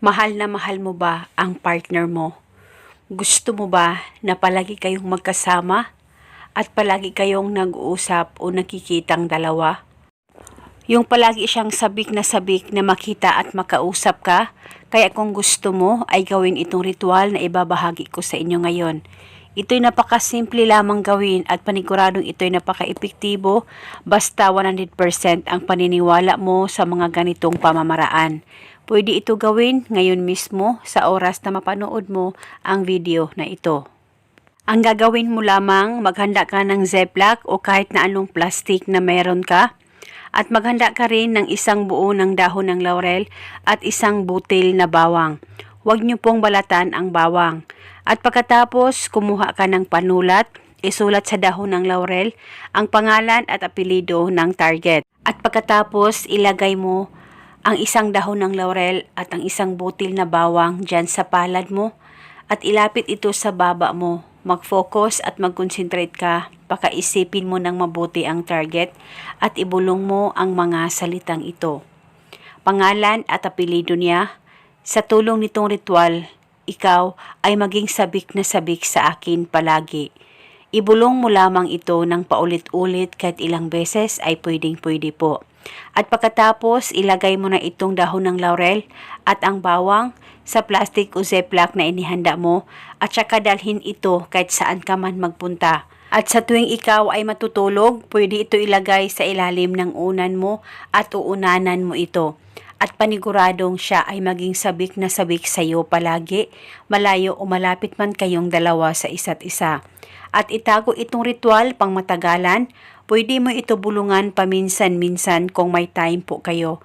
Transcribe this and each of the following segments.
Mahal na mahal mo ba ang partner mo? Gusto mo ba na palagi kayong magkasama at palagi kayong nag-uusap o nakikitang dalawa? Yung palagi siyang sabik na sabik na makita at makausap ka, kaya kung gusto mo ay gawin itong ritual na ibabahagi ko sa inyo ngayon. Ito'y napakasimple lamang gawin at paniguradong ito'y napaka-epektibo basta 100% ang paniniwala mo sa mga ganitong pamamaraan. Pwede ito gawin ngayon mismo sa oras na mapanood mo ang video na ito. Ang gagawin mo lamang, maghanda ka ng Ziploc o kahit na anong plastic na meron ka at maghanda ka rin ng isang buo ng dahon ng laurel at isang butil na bawang. Huwag niyo pong balatan ang bawang. At pagkatapos, kumuha ka ng panulat, isulat sa dahon ng laurel ang pangalan at apelido ng target. At pagkatapos, ilagay mo ang isang dahon ng laurel at ang isang butil na bawang dyan sa palad mo at ilapit ito sa baba mo. Mag-focus at mag-concentrate ka. Pakaisipin mo ng mabuti ang target at ibulong mo ang mga salitang ito. Pangalan at apelido niya. Sa tulong nitong ritual, ikaw ay maging sabik na sabik sa akin palagi. Ibulong mo lamang ito ng paulit-ulit kahit ilang beses ay pwedeng-pwede po. At pagkatapos, ilagay mo na itong dahon ng laurel at ang bawang sa plastic o ziploc na inihanda mo at saka dalhin ito kahit saan ka man magpunta. At sa tuwing ikaw ay matutulog, pwede ito ilagay sa ilalim ng unan mo at uunanan mo ito. At paniguradong siya ay maging sabik na sabik sa iyo palagi, malayo o malapit man kayong dalawa sa isa't isa. At itago itong ritual pang matagalan, pwede mo ito bulungan paminsan-minsan kung may time po kayo.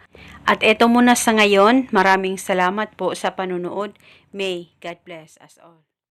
At eto muna sa ngayon, maraming salamat po sa panunood. May God bless us all.